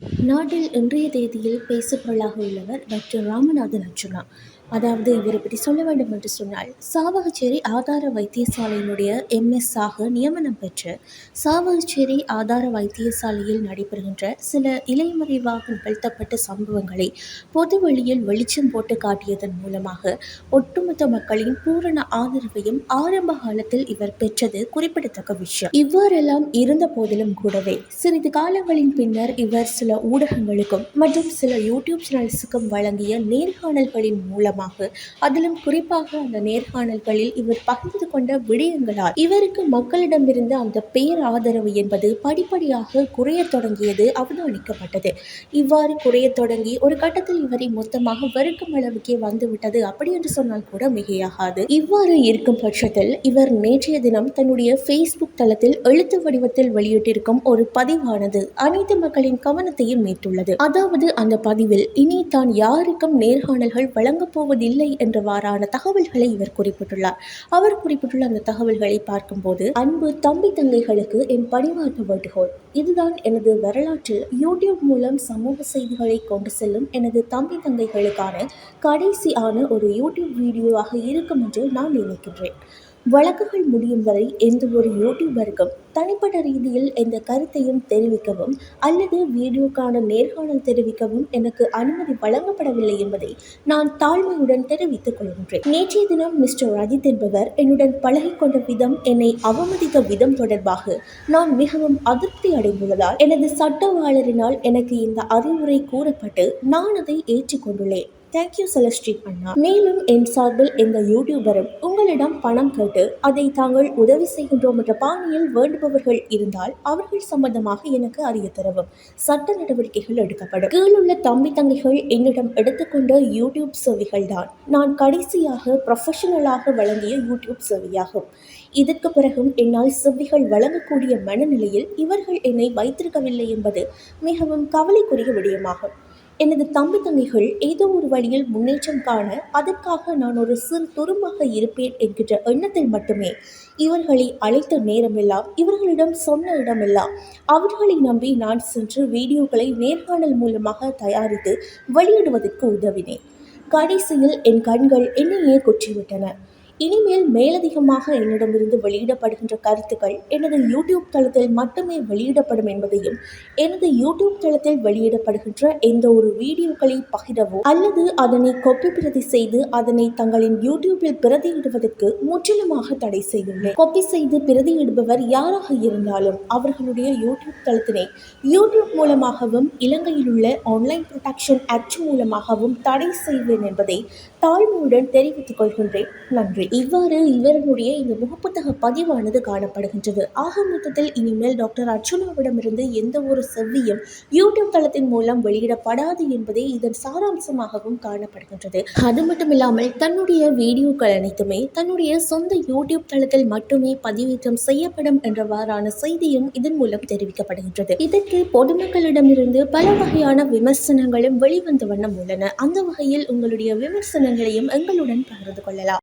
நாட்டில் இன்றைய தேதியில் பேசுபொருளாக உள்ளவர் டாக்டர் ராமநாதன் அர்ஜுனா. அதாவது இவரை பற்றி சொல்ல வேண்டும் என்று சொன்னால் சாவகச்சேரி ஆதார வைத்தியசாலையினுடைய எம்எஸ் ஆக நியமனம் பெற்று சாவகச்சேரி ஆதார வைத்தியசாலையில் நடைபெறுகின்ற சில இலைமறைவாக நிகழ்த்தப்பட்ட சம்பவங்களை பொது வழியில் வெளிச்சம் போட்டு காட்டியதன் மூலமாக ஒட்டுமொத்த மக்களின் பூரண ஆதரவையும் ஆரம்ப காலத்தில் இவர் பெற்றது குறிப்பிடத்தக்க விஷயம். இவ்வாறெல்லாம் இருந்த போதிலும் கூடவே சிறிது காலங்களின் பின்னர் இவர் சில ஊடகங்களுக்கும் மற்றும் சில யூடியூப் சேனல்ஸுக்கும் வழங்கிய நேர்காணல்களின் மூலம் மூலமாக அதிலும் குறிப்பாக அந்த நேர்காணல்களில் இவர் பகிர்ந்து கொண்ட விடயங்களால் இவருக்கு மக்களிடமிருந்து அந்த பேர் ஆதரவு என்பது படிப்படியாக குறைய தொடங்கியது அவதானிக்கப்பட்டது. இவ்வாறு குறைய தொடங்கி ஒரு கட்டத்தில் இவரை மொத்தமாக வெறுக்கும் அளவுக்கே வந்துவிட்டது அப்படி என்று சொன்னால் கூட மிகையாகாது. இவ்வாறு இருக்கும் பட்சத்தில் இவர் நேற்றைய தினம் தன்னுடைய ஃபேஸ்புக் தளத்தில் எழுத்து வடிவத்தில் வெளியிட்டிருக்கும் ஒரு பதிவானது அனைத்து மக்களின் கவனத்தையும் ஈர்த்துள்ளது. அதாவது அந்த பதிவில் இனி தான் யாருக்கும் நேர்காணல்கள் வழங்கப்போ போவதில்லை என்றவாறான தகவல்களை இவர் குறிப்பிட்டுள்ளார். அவர் குறிப்பிட்டுள்ள அந்த தகவல்களை பார்க்கும்போது அன்பு தம்பி தங்கைகளுக்கு என் பணிவார்ந்த வேண்டுகோள். இதுதான் எனது வரலாற்றில் யூடியூப் மூலம் சமூக செய்திகளை கொண்டு செல்லும் எனது தம்பி தங்கைகளுக்கான கடைசியான ஒரு யூடியூப் வீடியோவாக இருக்கும் என்று நான் நினைக்கின்றேன். வழக்குகள் முடியும் வரை எந்த ஒரு யூடியூபருக்கும் தனிப்பட்ட ரீதியில் எந்த கருத்தையும் தெரிவிக்கவும் அல்லது வீடியோக்கான நேர்காணல் தெரிவிக்கவும் எனக்கு அனுமதி வழங்கப்படவில்லை என்பதை நான் தாழ்மையுடன் தெரிவித்துக் கொள்கின்றேன். நேற்றைய தினம் மிஸ்டர் அஜித் என்பவர் என்னுடன் பழகிக்கொண்ட விதம் என்னை அவமதித்த விதம் தொடர்பாக நான் மிகவும் அதிருப்தி அடைந்துள்ளதால் எனது சட்டவாளரினால் எனக்கு இந்த அறிவுரை கூறப்பட்டு நான் அதை ஏற்றுக்கொண்டுள்ளேன் தேங்க்யூ செலஸ்ட்ரி அண்ணா மேலும் என் சார்பில் எந்த யூடியூபரும் உங்களிடம் பணம் கேட்டு அதை தாங்கள் உதவி செய்கின்றோம் என்ற பாணியில் வேண்டுபவர்கள் இருந்தால் அவர்கள் சம்பந்தமாக எனக்கு அறிய தரவும். சட்ட நடவடிக்கைகள் எடுக்கப்படும். கீழுள்ள தம்பி தங்கைகள் என்னிடம் எடுத்துக்கொண்ட யூடியூப் சேவைகள் தான் நான் கடைசியாக ப்ரொஃபஷனலாக வழங்கிய யூடியூப் சேவையாகும். இதற்கு பிறகும் என்னால் செவ்விகள் வழங்கக்கூடிய மனநிலையில் இவர்கள் என்னை வைத்திருக்கவில்லை என்பது மிகவும் கவலைக்குரிய விடயமாகும். எனது தம்பி தங்கைகள் ஏதோ ஒரு வழியில் முன்னேற்றம் காண அதற்காக நான் ஒரு சிறு துரும்பாக இருப்பேன் என்கின்ற எண்ணத்தில் மட்டுமே இவர்களை அழைத்த நேரமெல்லாம் இவர்களிடம் சொன்ன இடமெல்லாம் அவர்களை நம்பி நான் சென்று வீடியோக்களை நேர்காணல் மூலமாக தயாரித்து வெளியிடுவதற்கு உதவினேன். கடைசியில் என் கண்கள் என்னையே கொற்றிவிட்டன. இனிமேல் மேலதிகமாக என்னிடமிருந்து வெளியிடப்படுகின்ற கருத்துக்கள் எனது யூடியூப் தளத்தில் மட்டுமே வெளியிடப்படும் என்பதையும் எனது யூடியூப் தளத்தில் வெளியிடப்படுகின்ற எந்த ஒரு வீடியோக்களை பகிரவோ அல்லது அதனை கொப்பி பிரதி செய்து அதனை தங்களின் யூடியூப்பில் பிரதியிடுவதற்கு முற்றிலுமாக தடை செய்துள்ளேன். கொப்பி செய்து பிரதியிடுபவர் யாராக இருந்தாலும் அவர்களுடைய யூடியூப் தளத்தினை யூடியூப் மூலமாகவும் இலங்கையில் உள்ள ஆன்லைன் ப்ரொடக்ஷன் ஆக்ட் மூலமாகவும் தடை செய்வேன் என்பதை தாழ்மையுடன் தெரிவித்துக் கொள்கின்றேன். நன்றி. இவ்வாறு இவர்களுடைய இந்த முகப்புத்தக பதிவானது காணப்படுகின்றது. ஆக மொத்தத்தில் இனிமேல் டாக்டர் அர்ச்சுனாவிடமிருந்து எந்த ஒரு செவ்வியும் யூடியூப் தளத்தின் மூலம் வெளியிடப்படாது என்பதே இதன் சாராம்சமாகவும் காணப்படுகின்றது. அது மட்டுமில்லாமல் தன்னுடைய வீடியோக்கள் அனைத்துமே தன்னுடைய சொந்த யூடியூப் தளத்தில் மட்டுமே பதிவேற்றம் செய்யப்படும் என்றவாறான செய்தியும் இதன் மூலம் தெரிவிக்கப்படுகின்றது. இதற்கு பொதுமக்களிடமிருந்து பல வகையான விமர்சனங்களும் வெளிவந்த வண்ணம் உள்ளன. அந்த வகையில் உங்களுடைய விமர்சனங்களையும் எங்களுடன் பகிர்ந்து கொள்ளலாம்.